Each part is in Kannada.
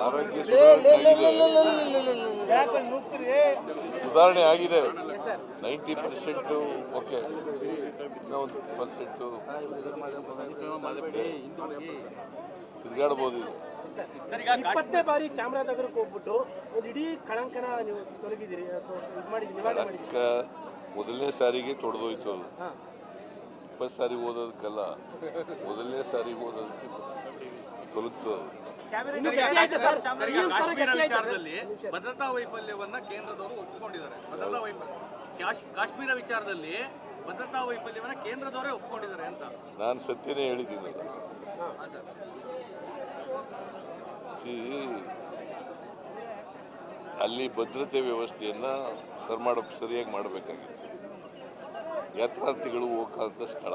ಆರೋಗ್ಯ ಸುಧಾರಣೆ ಆಗಿದೆ ನೈಂಟಿ ಪರ್ಸೆಂಟು ಓಕೆ ಒಂದು ಪರ್ಸೆಂಟು ತಿರುಗಾಡ್ಬೋದು ಈಗ ಇಪ್ಪತ್ತೇ ಬಾರಿ ಚಾಮರಾಜನಗರಕ್ಕೆ ಹೋಗ್ಬಿಟ್ಟು ಒಂದು ಇಡೀ ಕಳಂಕನ ನೀವು ತೊಲಗಿದಿರಿ ಅಥವಾ ಇದು ಮಾಡಿದ್ರಿ ನಿವಾರಣೆ ಮಾಡಿದ್ರಿ ಅಕ್ಕ ಮೊದಲನೇ ಸಾರಿಗೆ ತೊಡೆದೋಯ್ತು ಅದು ಹಾ ಇಪ್ಪತ್ತು ಸಾರಿ ಓದೋದಕ್ಕಲ್ಲ ಮೊದಲನೇ ಸಾರಿ ಓದೋದಕ್ಕೆ ತೊಲಗ್ತು ಅದು ಇನ್ನು ಸರ್? ಸರ್, ಈಗ ಕಾಶ್ಮೀರ ಗಟ್ಟಿ ಆಯ್ತಾ ಸರ್? ವಿಚಾರದಲ್ಲಿ ಭದ್ರತಾ ವೈಫಲ್ಯವನ್ನ ಕೇಂದ್ರದವರು ಒಪ್ಪಿಕೊಂಡಿದ್ದಾರೆ ಭದ್ರತಾ ವೈಫಲ್ಯ ಕಾಶ್- ಕಾಶ್ಮೀರ ವಿಚಾರದಲ್ಲಿ ಭದ್ರತಾ ವೈಫಲ್ಯವನ್ನ ಕೇಂದ್ರದವರೇ ಒಪ್ಪಿಕೊಂಡಿದ್ದಾರೆ ಅಂತ ನಾನು ಸತ್ಯನೇ ಹೇಳಿದ್ದೀನಲ್ಲ ಹಾ. ಹಾ, ಸರ್. ಸಿ ಅಲ್ಲಿ ಭದ್ರತೆ ವ್ಯವಸ್ಥೆಯನ್ನ ಸರ್ ಮಾಡ ಸರಿಯಾಗಿ ಮಾಡಬೇಕಾಗಿತ್ತು ಯಾತ್ರಾರ್ಥಿಗಳು ಹೋಗಂತ ಸ್ಥಳ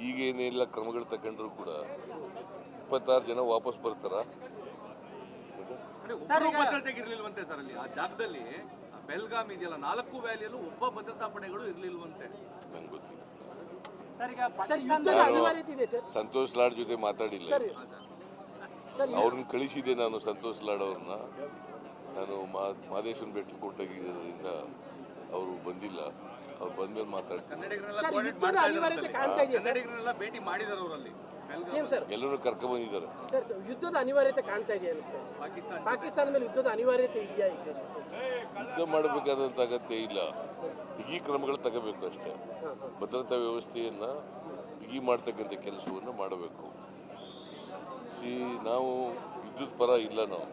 ಈಗೇನೆಲ್ಲ ಕ್ರಮಗಳು ತಗೊಂಡ್ರು ಕೂಡ ಇಪ್ಪತ್ತಾರು ಜನ ವಾಪಸ್ ಬರ್ತಾರ. ಅಂದ್ರೆ ಒಬ್ಬರು ಭದ್ರತೆಗೆ ಇರ್ಲಿಲ್ವಂತೆ ಸರ್ ಅಲ್ಲಿ? ಆ ಜಾಗದಲ್ಲಿ ಆ ಬೆಲ್ಗಾಮ್ ಇದೆಯಲ್ಲ ನಾಲ್ಕು ವ್ಯಾಲಿಯಲ್ಲೂ ಒಬ್ಬ ಭದ್ರತಾ ಪಡೆಗಳು ಇರಲಿಲ್ವಂತೆ. ನಂಗೆ ಗೊತ್ತಿಲ್ಲ. ಸರ್ ಯುದ್ಧದ ನಾನು- ಅನಿವಾರ್ಯತೆ ಸರ್. ಸಂತೋಷ್ ಲಾಡ್ ಜೊತೆ ಮಾತಾಡಿಲ್ಲ. ಅವ್ರನ್ನ ಕಳಿಸಿದೆ ನಾನು ಸಂತೋಷ್ ಲಾಡ್ ಅವ್ರನ್ನ. ನಾನು ಮಾ ಭೇಟಿ ಕೊಟ್ಟಾಗಿದ್ದರಿಂದ ಅವರು ಬಂದಿಲ್ಲ ಅವ್ರು ಬಂದ ಮೇಲೆ ಮಾತಾಡ್ತಾರೆ ಸರ್, ಎಲ್ಲರೂ ಕರ್ಕೊಂಡ್ಬಂದಿದ್ದಾರೆ ಬಂದಿದ್ದಾರೆ. ಸರ್, ಯುದ್ಧದ ಅನಿವಾರ್ಯತೆ ಕಾಣ್ತಾ ಇದೆಯಾ ಇದೆ? ಪಾಕಿಸ್ತಾನ ಪಾಕಿಸ್ತಾನ ಮೇಲೆ ಯುದ್ಧದ ಅನಿವಾರ್ಯತೆ ಇದೆಯಾ ಈಗ? ಯುದ್ಧ ಮಾಡಬೇಕಾದಂತ ಅಗತ್ಯ ಇಲ್ಲ. ಬಿಗಿ ಕ್ರಮಗಳು ತಗೋಬೇಕು ಅಷ್ಟೇ. ಭದ್ರತಾ ವ್ಯವಸ್ಥೆಯನ್ನು ಬಿಗಿ ಮಾಡ್ತಕ್ಕಂಥ ಕೆಲಸವನ್ನು ಮಾಡಬೇಕು. ಸಿ ನಾವು ವಿದ್ಯುತ್ ಪರ ಇಲ್ಲ ನಾವು.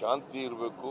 ಶಾಂತಿ ಇರಬೇಕು.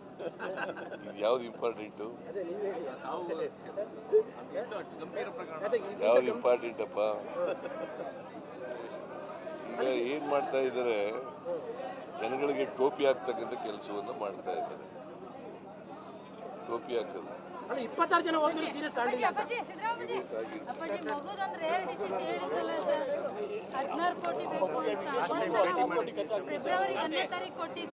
ಇದು ಯಾವ್ದು ಇಂಪಾರ್ಟೆಂಟು ಯಾವ್ದು ಇಂಪಾರ್ಟೆಂಟ್ ಅಪ್ಪ? ಈಗ ಏನು ಮಾಡ್ತಾ ಇದ್ದಾರೆ? ಜನಗಳಿಗೆ ಟೋಪಿ ಹಾಕ್ತಕ್ಕಂಥ ಕೆಲಸವನ್ನು ಮಾಡ್ತಾ ಇದ್ದಾರೆ. ಟೋಪಿ ಹಾಕೋದು. ಇಪ್ಪತ್ತಾರು ಜನ ಹದಿನಾರು ಕೋಟಿ ಬೇಕು ಅಂತ. ಫೆಬ್ರವರಿ ತಾರೀಕು ಕೊಟ್ಟಿದ್ದು